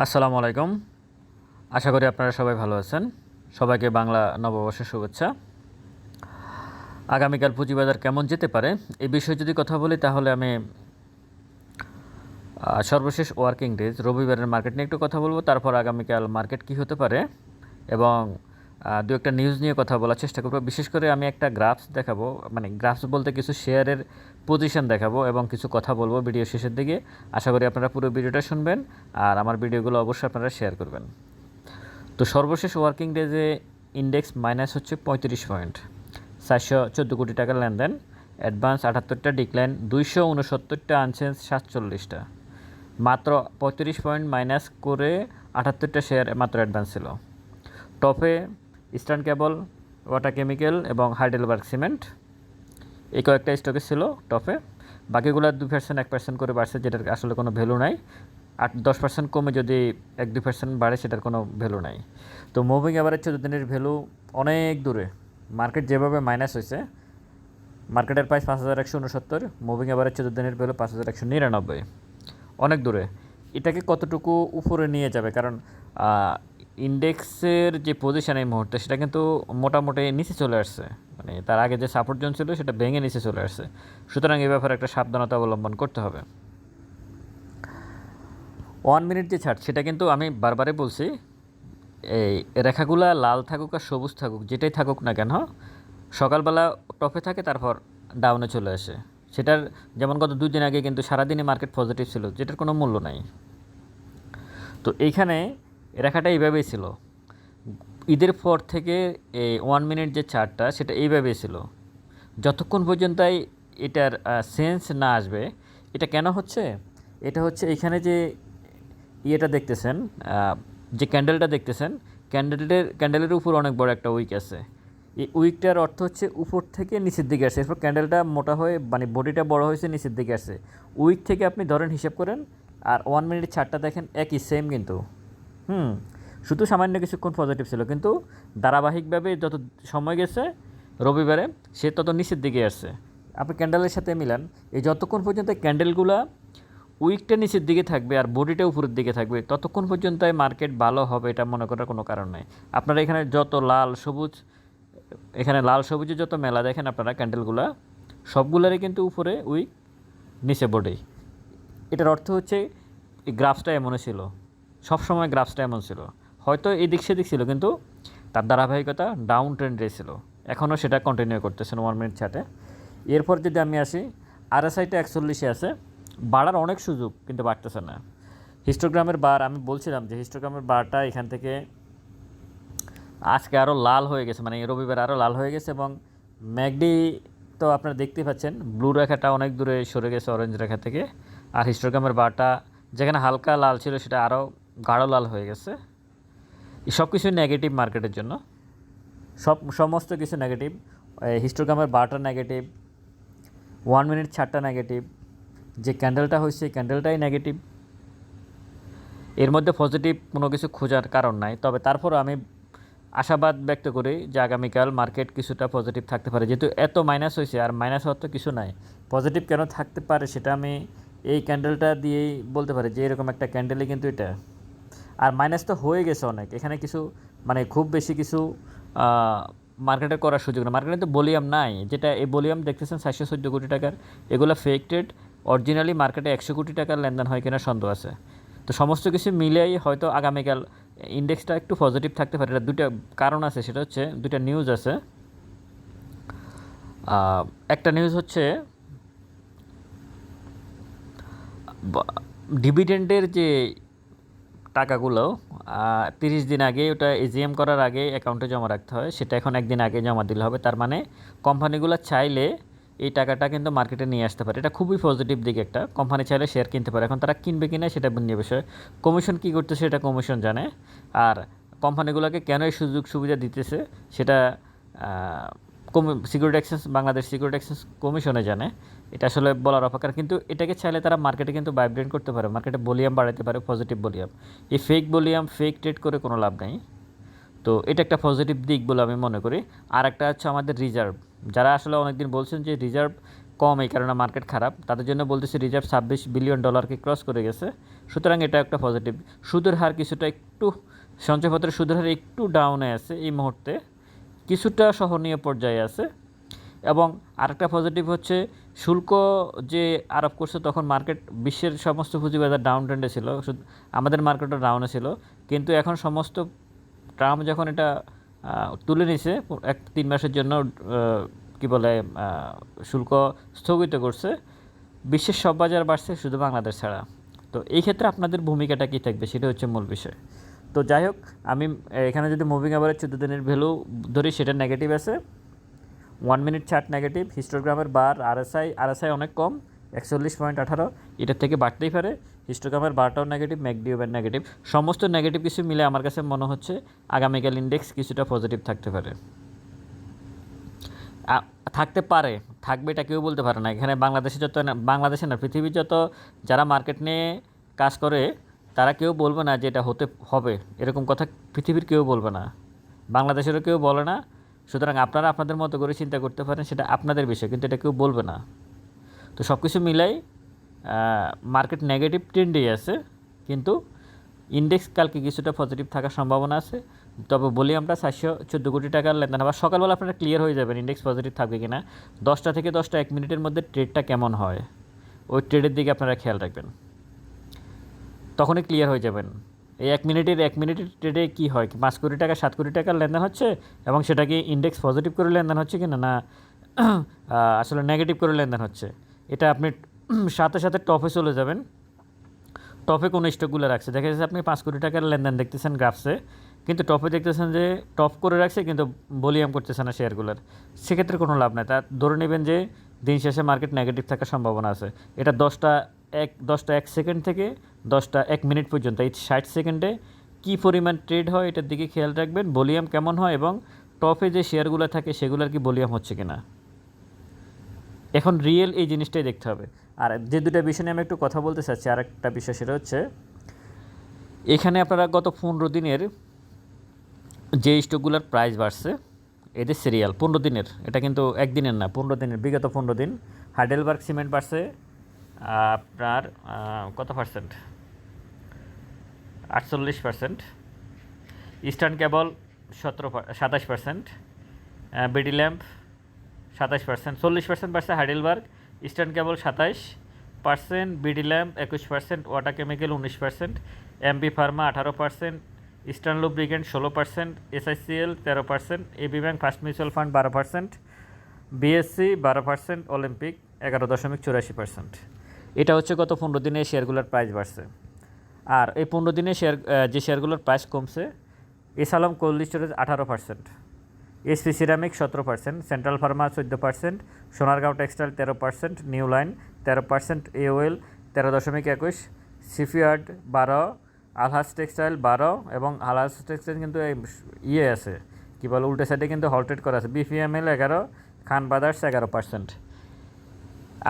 আসসালামু আলাইকুম। আশা করি আপনারা সবাই ভালো আছেন। সবাইকে বাংলা নববর্ষের শুভেচ্ছা। আগামীকাল পুঁজিবাজার কেমন যেতে পারে এই বিষয়ে যদি কথা বলি, তাহলে আমি সর্বশেষ ওয়ার্কিং ডেজ, রবিবারের মার্কেট নিয়ে একটু কথা বলব। তারপর আগামীকাল মার্কেট কি হতে পারে এবং দু একটা নিউজ নিয়ে কথা বলার চেষ্টা করব। বিশেষ করে আমি একটা গ্রাফস দেখাবো মানে গ্রাফস বলতে কিছু শেয়ারের পজিশন দেখাবো এবং কিছু কথা বলব ভিডিও শেষের দিকে। আশা করি আপনারা পুরো ভিডিওটা শুনবেন আর আমার ভিডিওগুলো অবশ্যই আপনারা শেয়ার করবেন। তো সর্বশেষ ওয়ার্কিং ডেজে ইন্ডেক্স মাইনাস হচ্ছে পঁয়ত্রিশ পয়েন্ট চারশো চোদ্দ কোটি টাকার লেনদেন। অ্যাডভান্স আটাত্তরটা ডিক্লাইন দুইশো উনসত্তরটা আনচেঞ্জ সাতচল্লিশটা। মাত্র পঁয়ত্রিশ পয়েন্ট মাইনাস করে আটাত্তরটা শেয়ার মাত্র অ্যাডভান্স ছিল। টপে ইস্টার্ন কেবল, ওয়াটার কেমিক্যাল এবং হাইডেলবার্গ সিমেন্ট। এই কয়েকটা স্টকে ছিল টপে বাকিগুলো দুই পার্সেন্ট এক পার্সেন্ট করে বাড়ছে, যেটার আসলে কোনো ভ্যালু নাই। আট দশ পার্সেন্ট কমে যদি এক, দুই পার্সেন্ট বাড়ে, সেটার কোনো ভ্যালু নাই। তো মুভিং অ্যাভারেজ চোদ্দ দিনের ভ্যালু অনেক দূরে। মার্কেট যেভাবে মাইনাস হয়েছে মার্কেটের প্রাইস পাঁচ হাজার একশো উনসত্তর মুভিং অ্যাভারেজ চোদ্দ দিনের ভ্যালু পাঁচ হাজার একশো নিরানব্বই। অনেক দূরে। এটাকে কতটুকু উপরে নিয়ে যাবে? কারণ ইন্ডেক্সের যে পজিশন এই মুহূর্তে, সেটা কিন্তু মোটামুটি নিচে চলে আসছে। মানে তার আগে যে সাপোর্ট জোন ছিল, সেটা ভেঙে নিচে চলে আসছে। সুতরাং এই ব্যাপারে একটা সাবধানতা অবলম্বন করতে হবে। ওয়ান মিনিট যে ছাড়, সেটা কিন্তু আমি বারবারই বলছি, এই রেখাগুলা লাল থাকুক আর সবুজ থাকুক, যেটাই থাকুক না কেন, সকালবেলা টপে থাকে, তারপর ডাউনে চলে আসে। সেটার যেমন গত দুই দিন আগে কিন্তু সারাদিনই মার্কেট পজিটিভ ছিল, যেটার কোনো মূল্য নাই। তো এইখানে রেখাটা এইভাবেই ছিল। ঈদের পর থেকে এই ওয়ান মিনিট যে চার্টটা সেটা এইভাবেই ছিল। যতক্ষণ পর্যন্ত এটার সেন্স না আসবে, এটা কেন হচ্ছে? এটা হচ্ছে এখানে যে ইয়েটা দেখতেছেন যে ক্যান্ডেলটা দেখতেছেন ক্যান্ডেলের ক্যান্ডেলের উপর অনেক বড় একটা উইক আছে। এই উইকটার অর্থ হচ্ছে উপর থেকে নিচের দিকে আসছে। এরপর ক্যান্ডেলটা মোটা হয়ে মানে বডিটা বড় হয়েছে, নিচের দিকে আসছে। উইক থেকে আপনি ধরেন হিসাব করেন, আর ওয়ান মিনিট ছাড়টা দেখেন, একই সেম কিন্তু। হুম, শুধু সামান্য কিছুক্ষণ পজিটিভ ছিল, কিন্তু ধারাবাহিকভাবে যত সময় গেছে, রবিবারে সে তত নিচের দিকে আসছে। আপনি ক্যান্ডেলের সাথে মিলান, এই যতক্ষণ পর্যন্ত ক্যান্ডেলগুলা উইকটা নিচের দিকে থাকবে আর বডিটা উপরের দিকে থাকবে, ততক্ষণ পর্যন্ত মার্কেট ভালো হবে এটা মনে করার কোনো কারণ নেই। আপনারা এখানে যত লাল, সবুজ, এখানে লাল, সবুজের যত মেলা দেখেন আপনারা ক্যান্ডেলগুলা সবগুলারই কিন্তু উপরে উইক নিচে বডি এটার অর্থ হচ্ছে, এই গ্রাফসটা এমনও ছিল। সবসময় গ্রাফসটা এমন ছিল। হয়তো এদিক সেদিক ছিল, কিন্তু তার ধারাবাহিকতা ডাউন ট্রেন্ডে ছিল। এখনও সেটা কন্টিনিউ করতেছেন ওয়ান মিনিট ছাটে এরপর যদি আমি আসি আরএসআইটা একচল্লিশে আছে। বাড়ার অনেক সুযোগ, কিন্তু বাড়তেছে না। হিস্টোগ্রামের বার, আমি বলছিলাম যে হিস্টোগ্রামের বারটা এখান থেকে আজকে আরও লাল হয়ে গেছে মানে রবিবার আরও লাল হয়ে গেছে এবং ম্যাগডি তো আপনারা দেখতেই পাচ্ছেন ব্লু রেখাটা অনেক দূরে সরে গেছে অরেঞ্জ রেখা থেকে। আর হিস্টোগ্রামের বারটা যেখানে হালকা লাল ছিল, সেটা আরও গাঢ় লাল হয়ে গেছে। সব কিছুই নেগেটিভ মার্কেটের জন্য। সব, সমস্ত কিছু নেগেটিভ হিস্টোগ্রামের বারটা নেগেটিভ ওয়ান মিনিট ছাড়টা নেগেটিভ যে ক্যান্ডেলটা হয়েছে ক্যান্ডেলটাই নেগেটিভ এর মধ্যে পজিটিভ কোনো কিছু খোঁজার কারণ নাই। তবে তারপরও আমি আশাবাদ ব্যক্ত করি যে আগামীকাল মার্কেট কিছুটা পজিটিভ থাকতে পারে। যেহেতু এত মাইনাস হয়েছে, আর মাইনাস হওয়ার তো কিছু নাই। পজিটিভ কেন থাকতে পারে সেটা আমি এই ক্যান্ডেলটা দিয়েই বলতে পারি যে এরকম একটা ক্যান্ডেলই কিন্তু এটা। আর মাইনাস তো হয়ে গেছে অনেক। এখানে কিছু মানে খুব বেশি কিছু মার্কেটে করার সুযোগ না মার্কেটে তো বলিয়াম নাই। যেটা এই বলিয়াম দেখতেছেন চারশো চোদ্দ কোটি টাকার, এগুলো ফেক্টেড অরিজিনালি মার্কেটে একশো কোটি টাকার লেনদেন হয় কিনা সন্দেহ আছে। তো সমস্ত কিছু মিলেই হয়তো আগামীকাল ইন্ডেক্সটা একটু পজিটিভ থাকতে পারে। এটা দুটা কারণ আছে। সেটা হচ্ছে দুটা নিউজ আছে। একটা নিউজ হচ্ছে ডিভিডেন্ডের যে টাকাগুলো তিরিশ দিন আগে ওটা এজিএম করার আগে অ্যাকাউন্টে জমা রাখতে হয়, সেটা এখন একদিন আগে জমা দিলে হবে। তার মানে কোম্পানিগুলো চাইলে এই টাকাটা কিন্তু মার্কেটে নিয়ে আসতে পারে। এটা খুবই পজিটিভ দিক একটা। কোম্পানি চাইলে শেয়ার কিনতে পারে। এখন তারা কিনবে কিনা সেটা ভিন্ন বিষয় কমিশন কী করতেছে সেটা কমিশন জানে। আর কোম্পানিগুলোকে কেন এই সুযোগ সুবিধা দিতেছে সেটা security exchange Bangladesh security exchange কমিশনে জানে। এটা আসলে বলার অপেক্ষা কিন্তু এটাকে চাইলে তারা মার্কেটে কিন্তু ভাইব্রেট করতে পারে। মার্কেটে ভলিউম বাড়াতে পারে পজিটিভ ভলিউম এই ফেক ভলিউম ফেক ট্রেড করে কোনো লাভ নেই। তো এটা একটা পজিটিভ দিক বলে আমি মনে করি। আর একটা হচ্ছে আমাদের রিজার্ভ যারা আসলে অনেকদিন বলছেন যে রিজার্ভ কম, এই কারণে মার্কেট খারাপ। তাদের জন্য বলতেছি রিজার্ভ ছাব্বিশ বিলিয়ন ডলারকে ক্রস করে গেছে। সুতরাং এটা একটা পজিটিভ সুদের হার কিছুটা একটু, সঞ্চয়পত্রের সুদের হার একটু ডাউনে আছে এই মুহূর্তে। কিছুটা সহনীয় পর্যায়ে আছে এবং আরেকটা পজিটিভ হচ্ছে শুল্ক যে আরোপ করছে তখন মার্কেট বিশ্বের সমস্ত পুঁজিবাজার ডাউন ট্রেন্ডে ছিল আমাদের মার্কেটও ডাউনে ছিল, কিন্তু এখন সমস্ত ট্রাম্প যখন এটা তুলে নিছে, এক তিন মাসের জন্য কি বলে শুল্ক স্থগিত করছে, বিশ্বের সব বাজার বাড়ছে শুধু বাংলাদেশ ছাড়া। তো এই ক্ষেত্রে আপনাদের ভূমিকাটা কী থাকবে? সেটা হচ্ছে মূল বিষয়। তো যাই হোক, আমি এখানে যদি মুভিং অ্যাভারেজ চোদ্দ দিনের ভ্যালু ধরি, সেটা নেগেটিভ আছে। ওয়ান মিনিট চার্ট নেগেটিভ হিস্টোগ্রামের বার আরএসআই আরএসআই অনেক কম, একচল্লিশ পয়েন্ট আঠারো, এটার থেকে বাড়তেই পারে। হিস্টোগ্রামের বারটাও নেগেটিভ ম্যাকডিওবের নেগেটিভ সমস্ত নেগেটিভ কিছু মিলে আমার কাছে মনে হচ্ছে আগামীকাল ইন্ডেক্স কিছুটা পজিটিভ থাকতে পারে। থাকতে পারে, থাকবে এটা কেউ বলতে পারে না। এখানে বাংলাদেশে যত বাংলাদেশে না পৃথিবীর যত যারা মার্কেট নিয়ে কাজ করে তারা কেউ বলবে না যে এটা হতে হবে। এরকম কথা পৃথিবীর কেউ বলবে না। বাংলাদেশেরও কেউ বলে না। সুতরাং আপনারা আপনাদের মতো করে চিন্তা করতে পারেন, সেটা আপনাদের বিষয়, কিন্তু এটা কেউ বলবে না। তো সব কিছু মিলাই মার্কেট নেগেটিভ ট্রেন্ডেই আছে, কিন্তু ইন্ডেক্স কালকে কিছুটা পজিটিভ থাকার সম্ভাবনা আছে। তবে বলি আমরা, চারশো চোদ্দ কোটি টাকার লেনদেন আবার সকালবেলা আপনারা ক্লিয়ার হয়ে যাবেন ইন্ডেক্স পজিটিভ থাকবে কি না দশটা থেকে দশটা এক মিনিটের মধ্যে ট্রেডটা কেমন হয়। ওই ট্রেডের দিকে আপনারা খেয়াল রাখবেন। তখনই ক্লিয়ার হয়ে যাবেন। এই এক মিনিটের এক মিনিটের ট্রেডে কী হয়? কি পাঁচ কোটি টাকা, সাত কোটি টাকার লেনদেন হচ্ছে এবং সেটা কি ইন্ডেক্স পজিটিভ করে লেনদেন হচ্ছে কি না না আসলে নেগেটিভ করে লেনদেন হচ্ছে? এটা আপনি সাথে সাথে টপে চলে যাবেন। টপে কোনো স্টকগুলো রাখছে। দেখা যাচ্ছে আপনি পাঁচ কোটি টাকার লেনদেন দেখতেছেন গ্রাফসে কিন্তু টপে দেখতেছেন যে টপ করে রাখছে কিন্তু ভলিউম করতেছে না শেয়ারগুলোর সেক্ষেত্রে কোনো লাভ নাই। তা ধরে নেবেন যে দিন শেষে মার্কেট নেগেটিভ থাকার সম্ভাবনা আছে। এটা দশটা এক দশটা এক সেকেন্ড থেকে দশটা এক মিনিট পর্যন্ত। এই ষাট সেকেন্ডে কী পরিমাণ ট্রেড হয় এটার দিকে খেয়াল রাখবেন। ভলিউম কেমন হয় এবং টপে যে শেয়ারগুলো থাকে সেগুলোর কি ভলিউম হচ্ছে কিনা। এখন রিয়েল এই জিনিসটাই দেখতে হবে। আর যে দুটা বিষয় নিয়ে আমি একটু কথা বলতে চাচ্ছি আর একটা বিষয় সেটা হচ্ছে, এখানে আপনারা গত পনেরো দিনের যে স্টকগুলোর প্রাইস বাড়ছে, এদের সিরিয়াল পনেরো দিনের। এটা কিন্তু একদিনের না, পনেরো দিনের, বিগত পনেরো দিন। হাইডেলবার্গ সিমেন্ট বাড়ছে, আপনার কত পার্সেন্ট আটচল্লিশ পার্সেন্ট ইস্টার্ন কেবল সতেরো সাতাশ পার্সেন্ট বিডি ল্যাম্প সাতাশ পার্সেন্ট চল্লিশ পার্সেন্ট বাড়ছে হাইডেলবার্গ ইস্টার্ন কেবল সাতাশ পার্সেন্ট বিডি ল্যাম্প একুশ পার্সেন্ট ওয়াটার কেমিক্যাল উনিশ পার্সেন্ট এমবি ফার্মা আঠারো পার্সেন্ট ইস্টার্ন লুব্রিকেন্ট ষোলো পার্সেন্ট এসআইসিএল তেরো percent AB bank first mutual fund বারো পার্সেন্ট বিএসসি বারো পার্সেন্ট অলিম্পিক এগারো দশমিক চুরাশি পার্সেন্ট এটা হচ্ছে গত পনেরো দিনে শেয়ারগুলোর প্রাইস বাড়ছে। আর এই পনেরো দিনে শেয়ার যে শেয়ারগুলোর প্রাইস কমছে, এসালম কোল্ড স্টোরেজ আঠারো পার্সেন্ট এসপি সিরামিক সতেরো পার্সেন্ট সেন্ট্রাল ফার্মা চোদ্দ পার্সেন্ট সোনারগাঁও টেক্সটাইল তেরো পার্সেন্ট নিউ লাইন তেরো পার্সেন্ট এওয়েল তেরো দশমিক একুশ সিফিয়ার্ড বারো আলহাস টেক্সটাইল বারো এবং আলহাস টেক্সটাইল কিন্তু এই ইয়ে আছে, কী বলে, উল্টো সাইডে কিন্তু হলটেড করা আছে বিপিএমএল এগারো, খান বাদার্স এগারো পার্সেন্ট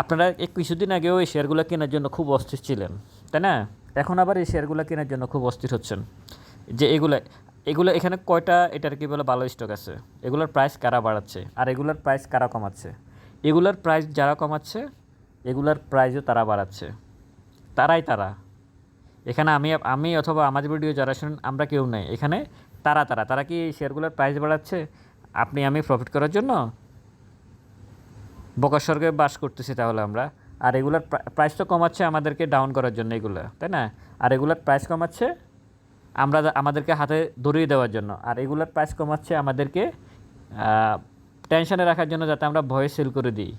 আপনারা কিছুদিন আগেও এই শেয়ারগুলো কেনার জন্য খুব অস্থির ছিলেন, তাই না? এখন আবার এই শেয়ারগুলো কেনার জন্য খুব অস্থির হচ্ছেন। যে এগুলো এগুলো এখানে কয়টা এটার কি বলে ভালো স্টক আছে। এগুলোর প্রাইস কারা বাড়াচ্ছে? আর এগুলোর প্রাইস কারা কমাচ্ছে? এগুলোর প্রাইস যারা কমাচ্ছে, এগুলোর প্রাইসও তারা বাড়াচ্ছে। তারাই তারা। এখানে আমি আমি অথবা আমাদের ভিডিও যারা শুনেন, আমরা কেউ নেই। এখানে তারা তারা। তারা কি এই শেয়ারগুলোর প্রাইস বাড়াচ্ছে? আপনি, আমি প্রফিট করার জন্য? বকাস্বর্গে বাস করতেছি তাহলে আমরা। আর এগুলার প্রাইস তো কমাচ্ছে আমাদেরকে ডাউন করার জন্য এগুলো, তাই না? আর এগুলার প্রাইস কমাচ্ছে আমরা আমাদেরকে হাতে ধরিয়ে দেওয়ার জন্য। আর এগুলার প্রাইস কমাচ্ছে আমাদেরকে টেনশনে রাখার জন্য যাতে আমরা ভয়ে সেল করে দিই।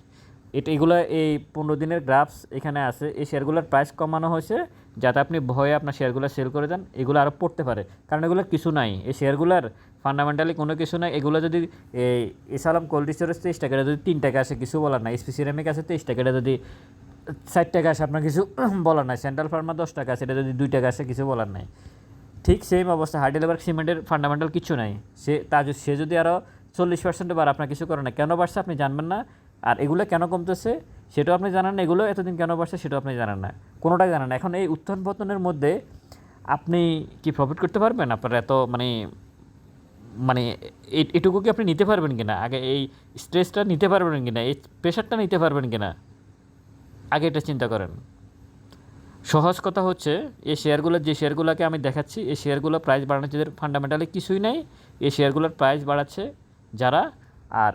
এটা এগুলো এই পনেরো দিনের গ্রাফস এখানে আছে। এই শেয়ারগুলোর প্রাইস কমানো হয়েছে। যাতে আপনি ভয়ে আপনার শেয়ারগুলো সেল করে দেন, এগুলো আরও পড়তে পারে। কারণ এগুলো কিছু নাই। এই শেয়ারগুলোর ফান্ডামেন্টালি কোনো কিছু নাই। এগুলো যদি, এই, এসালাম কোল্ড স্টোরেজ তেইশ টাকাটা যদি তিন টাকা আসে, কিছু বলার নাই। এসপি সিরামিক আছে তেইশ টাকাটা যদি ষাট টাকা আসে, আপনার কিছু বলার নাই। সেন্ট্রাল ফার্মা দশ টাকা এটা যদি দুই টাকা আসে, কিছু বলার নাই। ঠিক সেম অবস্থা। হাইডেলবার্গ সিমেন্টের ফান্ডামেন্টাল কিছু নাই। সে, তা সে যদি আরও চল্লিশ পার্সেন্টে বার আপনার কিছু করে না কেন বাড়ছে আপনি জানবেন না। আর এগুলো কেন কমতেছে? সেটাও আপনি জানেন না, এগুলো এতদিন কেন বাড়ছে সেটাও আপনি জানেন না। কোনোটাই জানেন না। এখন এই উত্থান পতনের মধ্যে আপনি কি প্রফিট করতে পারবেন? আপনার এত মানে মানে এটুকু কি আপনি নিতে পারবেন কিনা? আগে এই স্ট্রেসটা নিতে পারবেন কিনা? এই প্রেশারটা নিতে পারবেন কিনা? আগে এটা চিন্তা করেন। সহজ কথা হচ্ছে, এই শেয়ারগুলোর যে শেয়ারগুলোকে আমি দেখাচ্ছি, এই শেয়ারগুলো প্রাইস বাড়ানোর যাদের ফান্ডামেন্টালি কিছুই নেই। এই শেয়ারগুলোর প্রাইস বাড়াচ্ছে যারা, আর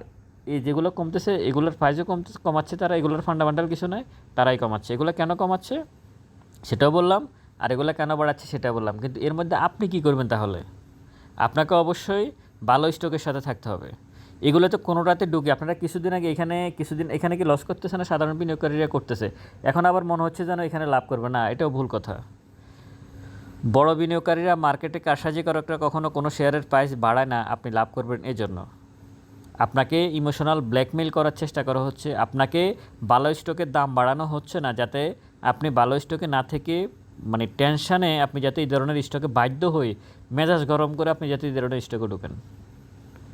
এই যেগুলো কমতেছে, এগুলোর প্রাইসও কমতে কমাচ্ছে তারা, এগুলোর ফান্ডামেন্টাল কিছু নয় তারাই কমাচ্ছে। এগুলো কেন কমাচ্ছে? সেটাও বললাম, আর এগুলো কেন বাড়াচ্ছে সেটা বললাম। কিন্তু এর মধ্যে আপনি কি করবেন তাহলে? আপনাকে অবশ্যই ভালো স্টকের সাথে থাকতে হবে। এগুলো তো কোনোটাতে ঢুকে, আপনারা কিছুদিন আগে এখানে, কিছুদিন এখানে কি লস করতেছে না সাধারণ বিনিয়োগকারীরা করতেছে? এখন আবার মনে হচ্ছে যেন এখানে লাভ করবে। না, এটাও ভুল কথা। বড় বিনিয়োগকারীরা মার্কেটে কারসাজি কারসাজিকারকরা কখনো কোনো শেয়ারের প্রাইস বাড়ায় না, আপনি লাভ করবেন এই জন্য আপনাকে ইমোশনাল ব্ল্যাকমেল করার চেষ্টা করা হচ্ছে। আপনাকে ভালো স্টকের দাম বাড়ানো হচ্ছে না, যাতে আপনি ভালো স্টকে না থেকে মানে টেনশানে আপনি যাতে এই ধরনের স্টকে বাধ্য হয়ে মেজাজ গরম করে আপনি যাতে এই ধরনের স্টকে ঢুকেন।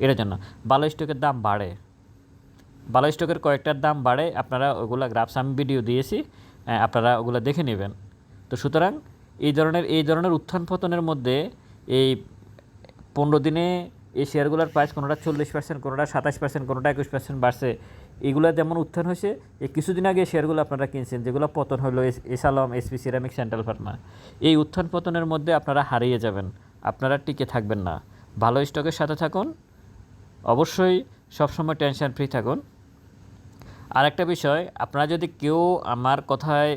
এটার জন্য ভালো স্টকের দাম বাড়ে। ভালো স্টকের কয়েকটার দাম বাড়ে, আপনারা ওগুলা গ্রাফস আমি ভিডিও দিয়েছি আপনারা ওগুলো দেখে নেবেন। তো সুতরাং এই ধরনের এই ধরনের উত্থান পতনের মধ্যে এই পনেরো দিনে এই শেয়ারগুলোর প্রাইস কোনোটা চল্লিশ পার্সেন্ট কোনোটা সাতাশ পার্সেন্ট কোনোটা একুশ পার্সেন্ট বাড়ছে, এগুলো যেমন উত্থান হয়েছে, এই কিছুদিন আগে শেয়ারগুলো আপনারা কিনছেন, যেগুলো পতন হলো এস, এসালম, এসপি, সিরামিক, সেন্ট্রাল ফার্মা। এই উত্থান পতনের মধ্যে আপনারা হারিয়ে যাবেন, আপনারা টিকে থাকবেন না। ভালো স্টকের সাথে থাকুন, অবশ্যই সবসময় টেনশন ফ্রি থাকুন। আর একটা বিষয়, আপনারা যদি কেউ আমার কথায়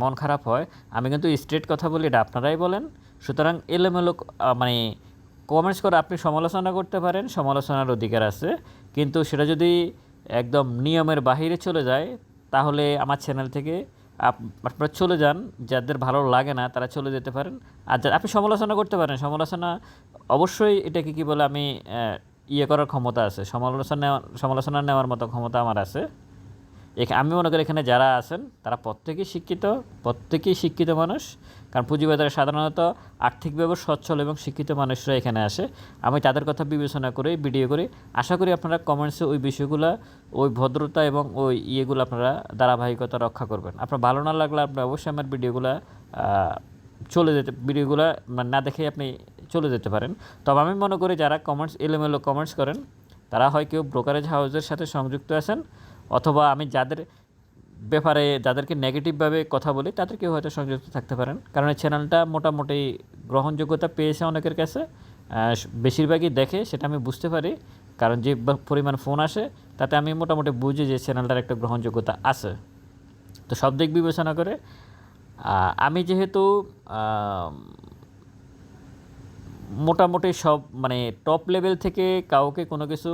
মন খারাপ হয়, আমি কিন্তু স্ট্রেট কথা বলি এটা আপনারাই বলেন। সুতরাং এলোমেলো মানে কমেন্টস করে আপনি সমালোচনা করতে পারেন, সমালোচনার অধিকার আছে। কিন্তু সেটা যদি একদম নিয়মের বাহিরে চলে যায়, তাহলে আমার চ্যানেল থেকে আপ- আপনারা চলে যান। যাদের ভালো লাগে না, তারা চলে যেতে পারেন। আর আপনি সমালোচনা করতে পারেন। সমালোচনা অবশ্যই এটাকে কী বলে আমি ইয়ে করার ক্ষমতা আছে। সমালোচনা সমালোচনা নেওয়ার মতো ক্ষমতা আমার আছে। আমি মনে করি এখানে যারা আছেন, তারা প্রত্যেকেই শিক্ষিত প্রত্যেকেই শিক্ষিত মানুষ। কারণ পুঁজিবাজারে সাধারণত আর্থিকভাবে সচ্ছল এবং শিক্ষিত মানুষরা এখানে আসে। আমি তাদের কথা বিবেচনা করে, ভিডিও করি, আশা করি আপনারা কমেন্টসে ওই বিষয়গুলো, ওই ভদ্রতা এবং ওই ইয়েগুলো আপনারা ধারাবাহিকতা রক্ষা করবেন। আপনার ভালো না লাগলে আপনি অবশ্যই আমার ভিডিওগুলো চলে যেতে, ভিডিওগুলো মানে না দেখে আপনি চলে যেতে পারেন। তবে আমি মনে করি যারা কমেন্টস এলোমেলো কমেন্টস করেন, তারা হয় কেউ ব্রোকারেজ হাউসের সাথে সংযুক্ত আছেন। অথবা আমি যাদের ব্যাপারে যাদেরকে নেগেটিভভাবে কথা বলি, তাদেরকেও হয়তো সংযুক্ত থাকতে পারেন। কারণ এই চ্যানেলটা মোটামুটি গ্রহণযোগ্যতা পেয়েছে অনেকের কাছে। বেশিরভাগই দেখে, সেটা আমি বুঝতে পারি। কারণ যে পরিমাণ ফোন আসে, তাতে আমি মোটামুটি বুঝি যে চ্যানেলটার একটা গ্রহণযোগ্যতা আছে। তো সব দিক বিবেচনা করে আমি যেহেতু মোটামুটি সব মানে টপ লেভেল থেকে কাউকে কোনো কিছু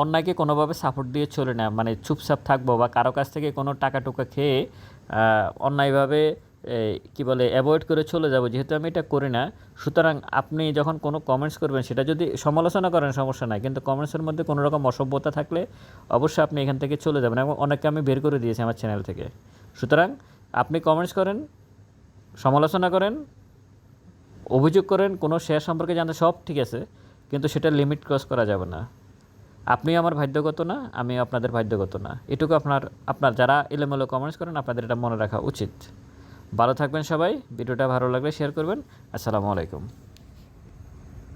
অন্যায়কে কোনোভাবে সাপোর্ট দিয়ে চলে না। মানে চুপচাপ থাকব বা কারও কাছ থেকে কোনো টাকা টুকা খেয়ে অন্যায়ভাবে কি বলে অ্যাভয়েড করে চলে যাব। যেহেতু আমি এটা করি না, সুতরাং আপনি যখন কোনো কমেন্টস করবেন, সেটা যদি সমালোচনা করেন সমস্যা নাই। কিন্তু কমেন্টসের মধ্যে কোনো রকম অসভ্যতা থাকলে অবশ্যই আপনি এখান থেকে চলে যাবেন এবং অনেককে আমি বের করে দিয়েছি আমার চ্যানেল থেকে। সুতরাং আপনি কমেন্টস করেন, সমালোচনা করেন, অভিযোগ করেন, কোনো শেয়ার সম্পর্কে জানতে সব ঠিক আছে, কিন্তু সেটা লিমিট ক্রস করা যাবে না। আপনি আমার ভাগ্যগত না আমি আপনাদের ভাগ্যগত না। এটুকু আপনার আপনার যারা এলোমেলো কমেন্টস করেন, আপনাদের এটা মনে রাখা উচিত। ভালো থাকবেন সবাই, ভিডিওটা ভালো লাগলে শেয়ার করবেন। আসসালামু আলাইকুম।